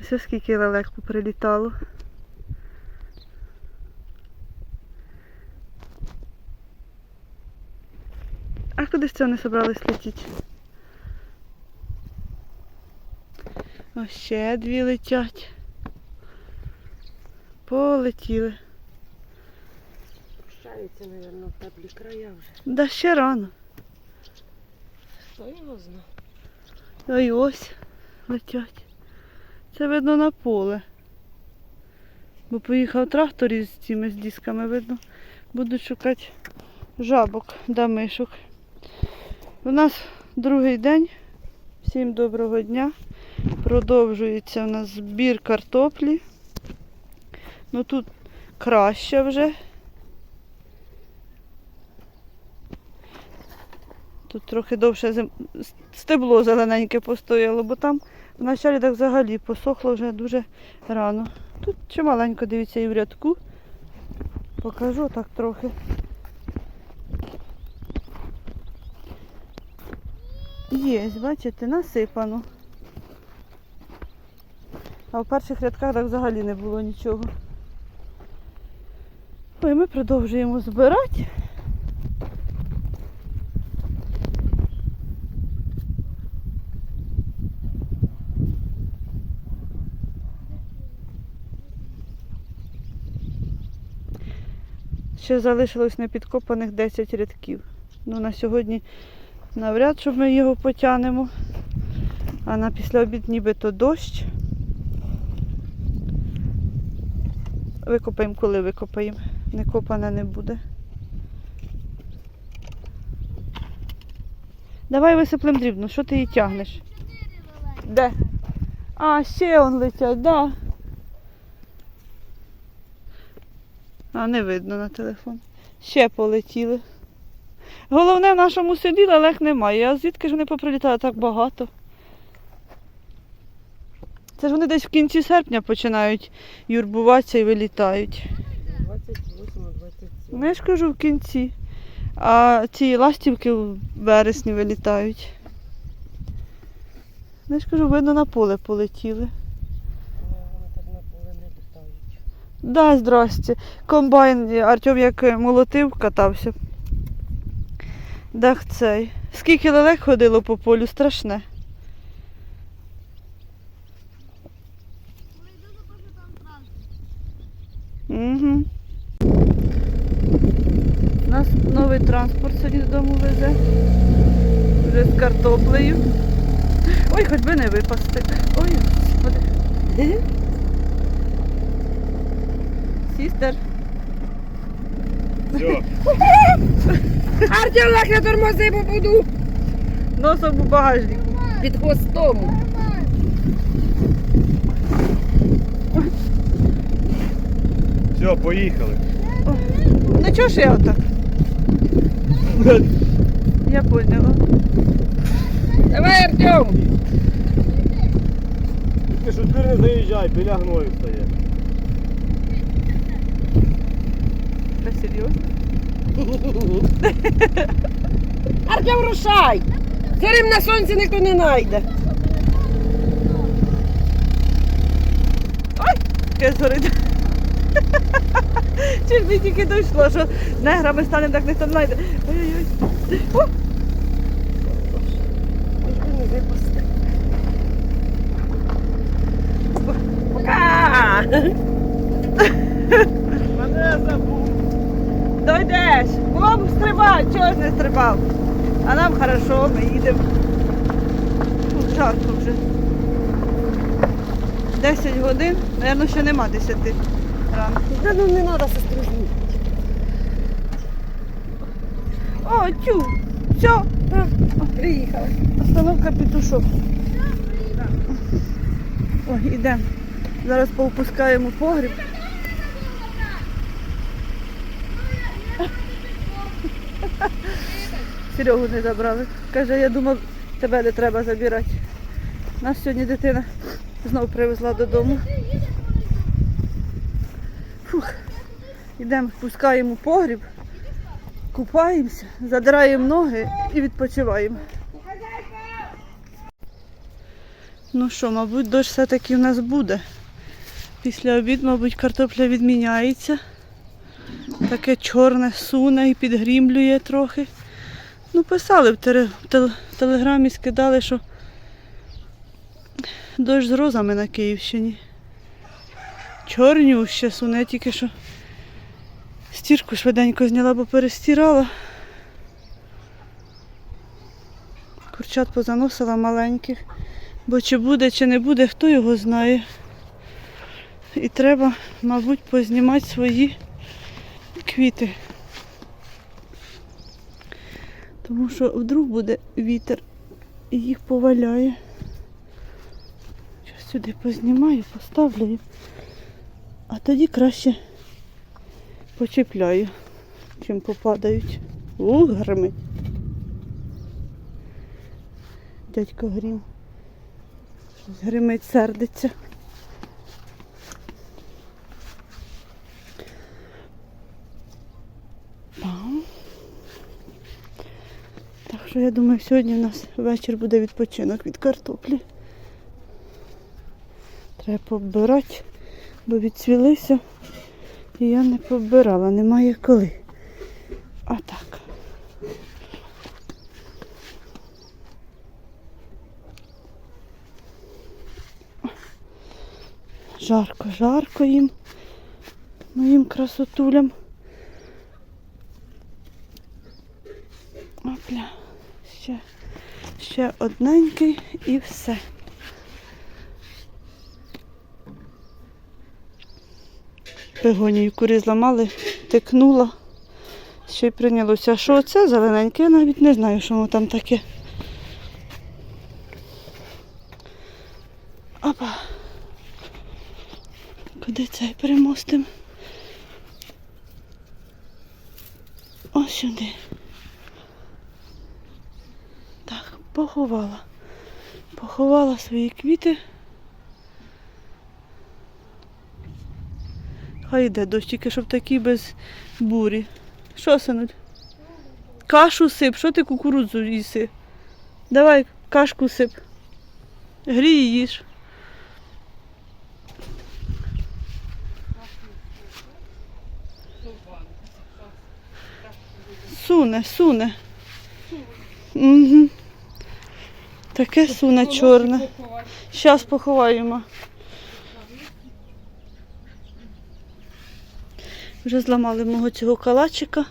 Ось скільки лелек поприлітало. А куди ж це вони собрались летіти? Ось ще дві летять. Полетіли. Прощаються, мабуть, в теплі края вже. Да ще рано. Хто його знає? Ой, ось летять. Це видно на поле. Бо поїхав трактор із цими з дисками, видно. Будуть шукати жабок да мишок. У нас другий день. Всім доброго дня. Продовжується у нас збір картоплі. Ну тут краще вже. Тут трохи довше зим... стебло зелененьке постояло, бо там вначалі так взагалі посохло вже дуже рано. Тут чималенько, дивіться, і в рядку. Покажу так трохи. Є, бачите, насипано. А в перших рядках так взагалі не було нічого. Ой, ми продовжуємо збирати. Ще залишилось непідкопаних 10 рядків. Ну, на сьогодні навряд, щоб ми його потягнемо. А на післяобід нібито дощ. Викопаємо, коли викопаємо. Не копане не буде. Давай висиплем дрібно, що ти її тягнеш? Де? А, ще он летять, да. А, не видно на телефон. Ще полетіли. Головне в нашому селі лелек немає. А звідки ж вони поприлітали так багато? Це ж вони десь в кінці серпня починають юрбуватися і вилітають. 28 27. Ну, я ж кажу в кінці. А ці ластівки в вересні вилітають. Ну, Я ж кажу, видно на поле полетіли. Ну, Вони так на поле не літають. Да, здрасте. Комбайн Артем як молотив, катався. Дах цей. Скільки лелек ходило по полю, страшне. Угу. У нас новий транспорт сьогодні додому везе. Вже з картоплею. Ой, хоч би не випасти. Ой, господи. Сістер. Все, Артем, лак на тормози буду Носом у багажнику. під хвостом. все, поїхали. Ну чого ж я отак? Я поняла. Давай, Артем. Ти що ти не заїжджай, біля гною стає. Та серйозно? Артем, рушай. Зарим на сонці ніхто не знайде. Таке згорить. Чи ж мені тільки дійшло, що неграми станемо, так ніхто не знайде. Ой-ой-ой. Не. Пока. Мене забув. дойдеш. Було б стрибати, чого ж не стрибав. А нам хорошо, ми їдемо. Ну, жарко вже. 10 годин, Наверно, ще нема 10 ранку. Да ну не треба сестру О, тю, все, Приїхали. Остановка петушок. Ой, йдемо. Зараз поопускаємо погріб. Серегу не забрали. Каже, я думав, тебе не треба забирати. Нас сьогодні дитина знов привезла додому. Фух. Йдемо, пускаємо погріб, купаємося, задираємо ноги і відпочиваємо. Ну що, мабуть, дощ все-таки в нас буде. Після обід, мабуть, картопля відміняється. Таке чорне суне і підгрімлює трохи. Ну, писали в, телеграмі, скидали, що дощ з розами на Київщині. Чорнюще суне, тільки що стірку швиденько зняла, бо перестирала. Курчат позаносила маленьких. Бо чи буде, чи не буде, хто його знає. І треба, мабуть, познімати свої квіти. Тому що вдруг буде вітер і їх поваляє. Щас сюди познімаю, поставлю. А тоді краще почіпляю, чим попадають. Ух, гримить. Дядько Грім. Щось гримить, сердиться. Пам. Так що я думаю, сьогодні у нас вечір буде відпочинок від картоплі. Треба побирати, бо відцвілися. І я не побирала, немає коли. А так. Жарко, жарко їм, моїм красотулям. Опля, ще, ще одненький і все. Пегонію курі зламали, тикнула, ще й прийнялося. Що це зелененьке, я навіть не знаю, що воно там таке. Опа. Куди цей перемостим? Ось сюди. Так, поховала. Поховала свої квіти. Хай йде дощ, тільки щоб такий без бурі. Що, синуль? Кашу сип, що ти кукурудзу їси? Давай кашку сип. Грій їж. Суне, суне. Угу. Таке суне чорне. Зараз поховаємо. Вже зламали мого цього калачика.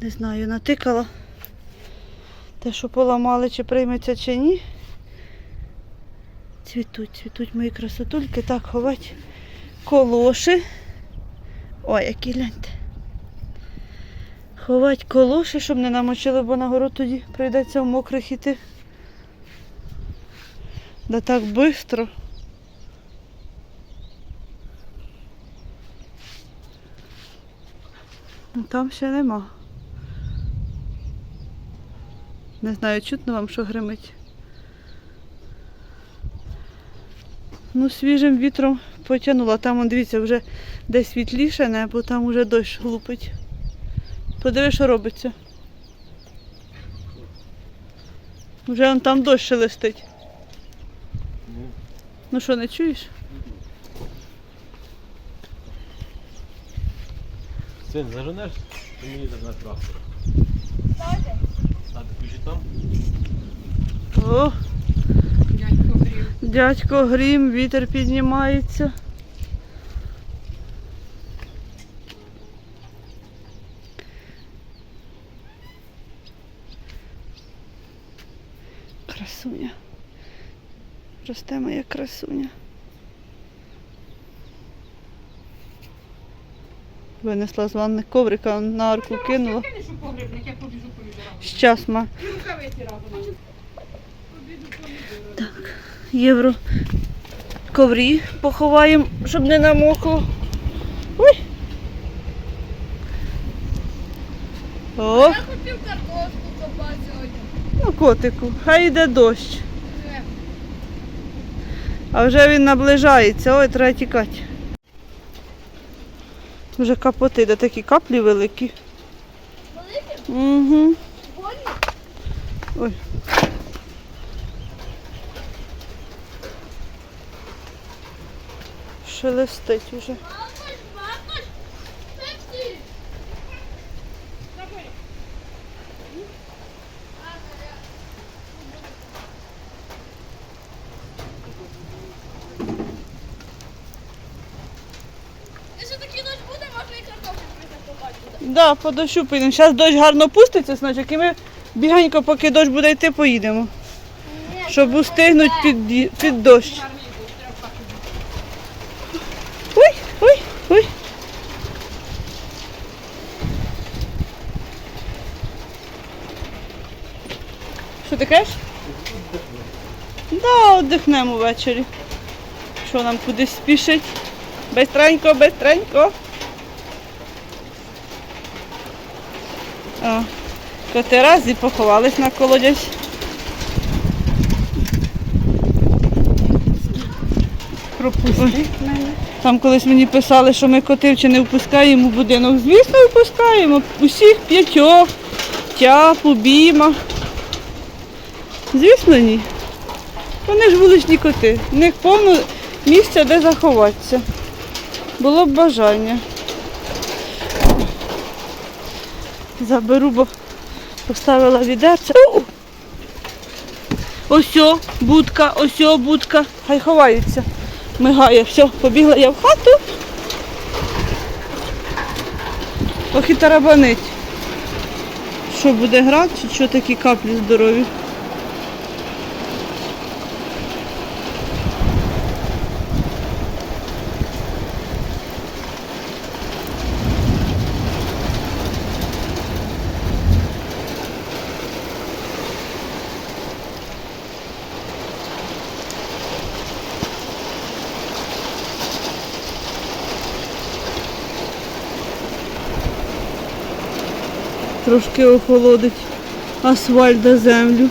Не знаю, натикала. Те, що поламали, чи прийметься, чи ні. Цвітуть, цвітуть мої красотульки. Так, ховать колоши. Ой, які гляньте. Ховать колоші, щоб не намочили, бо на город тоді прийдеться в мокрих іти. Да так швидко. Ну там ще нема. Не знаю, чутно вам, що гримить. Ну, свіжим вітром потягнула. Там, дивіться, вже десь світліше небо, там вже дощ глупить. Подиви, що робиться. Вже он там дощ шелестить. Ну що, не чуєш? Син, заженеш мені так на трактор. А ти ключі там? О, Дядько грів. дядько грім, вітер піднімається. Красуня. Росте моя красуня. Винесла з ванни коврика, на арку кинула. Щас, ма. Разом. євро коврі поховаємо, щоб не намокло. Ой. О, Я хотів картошку копати сьогодні. ну котику, хай йде дощ. А вже він наближається, ой, треба тікати. Вже капоти, де такі каплі великі. Великі? Угу. Больно? Ой. Шелестить вже. Да, по дощу поїдемо. Зараз дощ гарно пуститься, значить, і ми бігенько, поки дощ буде йти, поїдемо. Щоб устигнути під, під дощ. Ой, ой, ой. Що ти кажеш? Да, віддихнемо ввечері. Що нам кудись спішить? Бистренько, бистренько. Коти раз і поховались на колодязь. Пропусти мене. Там колись мені писали, що ми котів чи не впускаємо в будинок. Звісно, впускаємо. Усіх п'ятьох, тяпу, біма. Звісно, ні. Вони ж вуличні коти. В них повно місця, де заховатися. Було б бажання. Заберу, бо поставила відерце. Осьо, будка, осьо, будка. Хай ховаються. Мигає. Все, побігла я в хату. Ох і тарабанить. Що буде грати, чи що такі каплі здорові? Трошки охолодить асфальт до землю.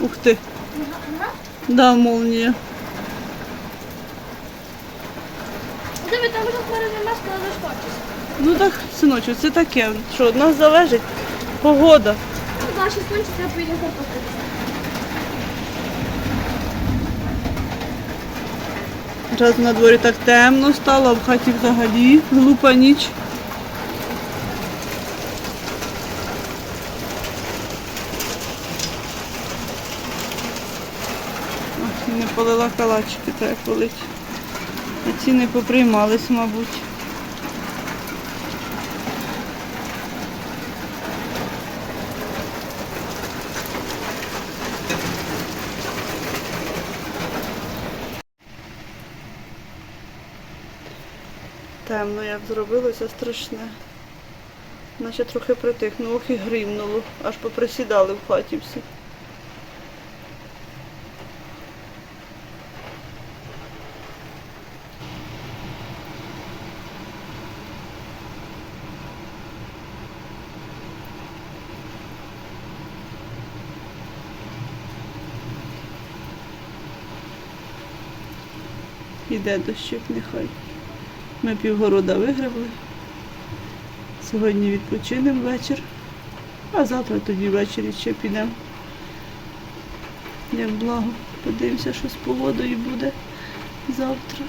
Ух ти. Да, молнія. Диви, там вже нема, сказали, що хочеш. Ну так, синочок, це таке, що від нас залежить погода. Ну, наші сончиться, поїдемо картоплю. Зараз на дворі так темно стало, а в хаті взагалі глупа ніч. Ось, Не полила калачики, треба полить. А ціни поприймались, мабуть. Темно, як зробилося страшне. Наче трохи притихнуло, і гримнуло, аж поприсідали в хаті всі. Іде дощик нехай. Ми півгорода вигребли. Сьогодні відпочинемо вечір, а завтра тоді ввечері ще підемо. Як благо, подивимося, що з погодою буде завтра.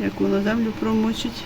Як воно землю промочить.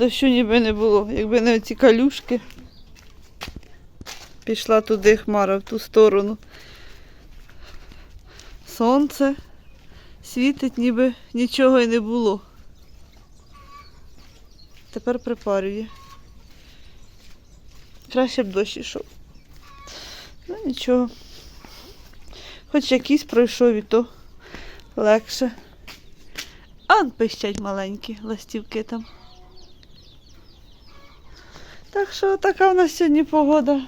Дощу ніби не було, якби не ці калюшки. Пішла туди хмара в ту сторону. Сонце світить, ніби нічого й не було. Тепер припарює. Краще б дощ ішов. Ну нічого. Хоч якийсь пройшов і то легше. А пищать маленькі ластівки там. Так що така в нас сьогодні погода.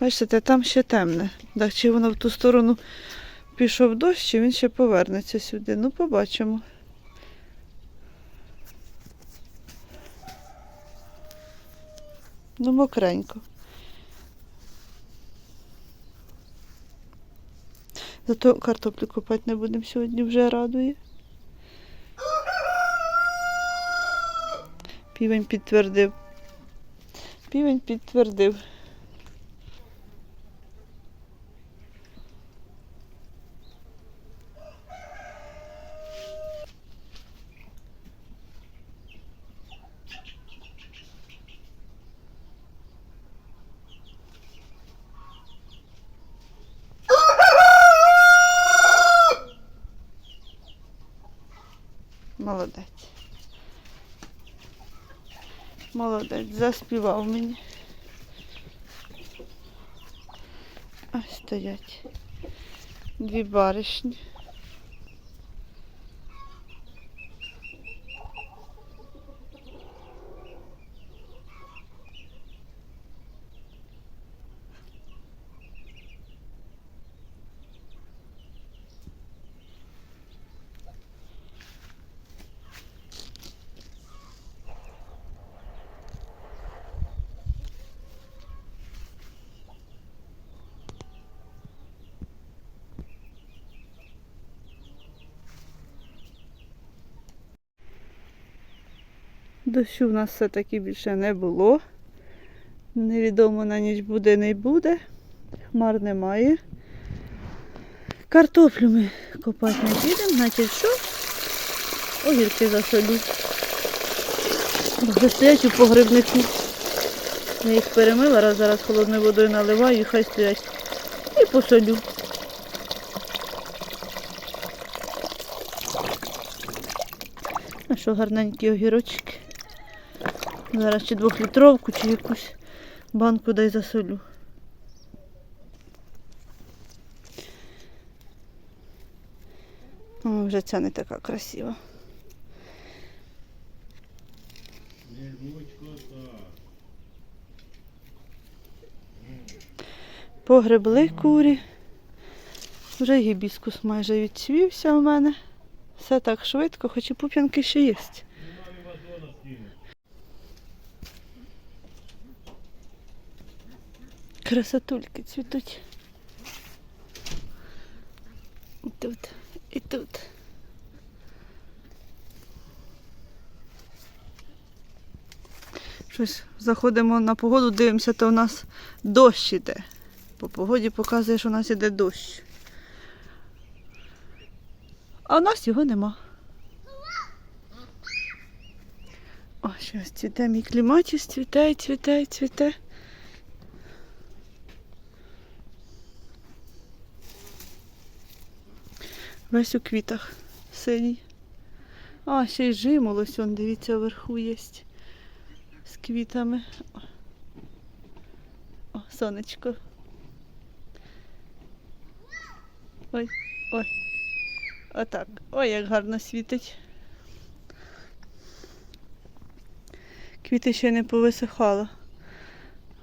Бачите, там ще темне. Так чи воно в ту сторону пішов дощ, чи він ще повернеться сюди. Ну, побачимо. Ну, мокренько. Зато картоплю копати не будемо сьогодні, вже радує. Півень підтвердив. Півень підтвердив. Молодець, заспівав мені. Ось стоять. Дві баришні. Дощу в нас все-таки більше не було. Невідомо на ніч буде, не буде. Хмар немає. Картоплю ми копати не підемо, значить що? Огірки засолю. Стоять у погребнику. Я їх перемила, раз зараз холодною водою наливаю і хай стоять. І посолю. А що гарненькі огірочки. Зараз чи двохлітровку, чи якусь банку дай засолю. О, вже ця не така красива. Погребли курі. Вже гібіскус майже відцвівся у мене. Все так швидко, хоч і пуп'янки ще є. Красотульки цвітуть. І тут, і тут. Щось заходимо на погоду, дивимося, то у нас дощ іде. По погоді показує, що у нас іде дощ. А у нас його нема. О, щось цвіте мій кліматіс, цвіте, цвіте, цвіте. Весь у квітах синій. А, ще й жимолось, он, дивіться, вверху є з квітами. О, сонечко. Ой, ой. Отак. Ой, як гарно світить. Квіти ще не повисихала.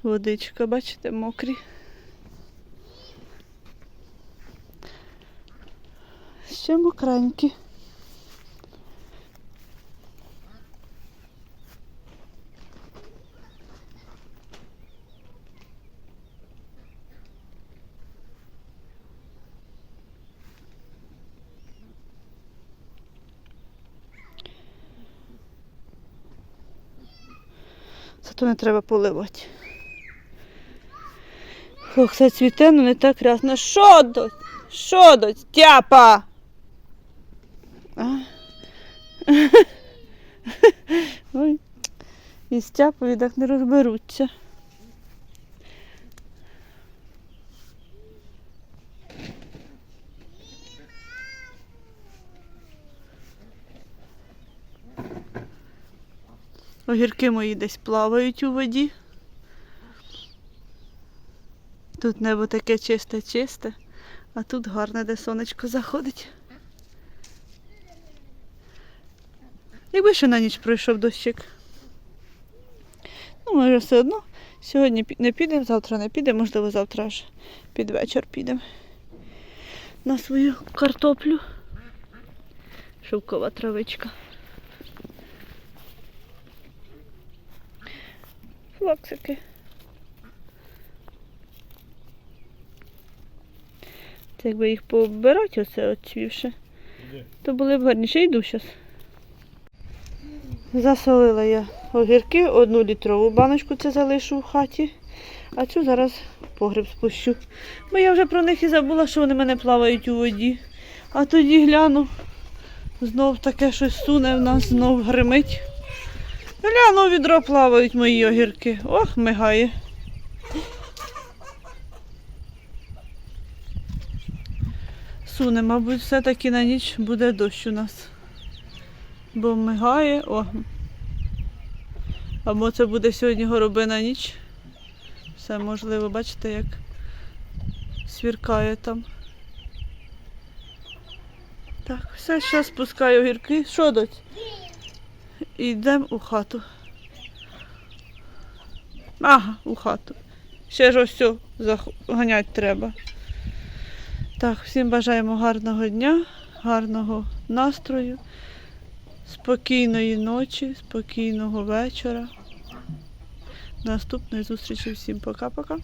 Водичка, бачите, мокрі. Ще мокренькі. Зато не треба поливати. Ох, все цвіте, ну не так рясно. Що доць? Що доць? Тяпа! Ой. І стяпові так не розберуться. Огірки мої десь плавають у воді. Тут небо таке чисте-чисте, а тут гарне, де сонечко заходить. Якби ще на ніч пройшов дощик. Ну, може, все одно. Сьогодні не підемо, завтра не підемо, можливо, завтра аж під вечір підемо на свою картоплю. Шовкова травичка. Флоксики. Це якби їх пооббирати, оце отцвівши, то були б гарні. Ще йду зараз. Засолила я огірки, одну літрову баночку це залишу в хаті, а цю зараз в погреб спущу. Бо я вже про них і забула, що вони мене плавають у воді. А тоді гляну, знов таке щось суне в нас, знов гримить. Гляну, відро плавають мої огірки. Ох, мигає. Суне, мабуть, все-таки на ніч буде дощ у нас. Бо мигає. О. Або це буде сьогодні горобина ніч. Все можливо, бачите, як свіркає там. Так, все, зараз спускаю огірки. Що доць? І йдемо у хату. Ага, у хату. Ще ж ось все заганяти треба. Так, всім бажаємо гарного дня, гарного настрою, спокійної ночі, спокійного вечора. Наступної зустрічі всім пока-пока.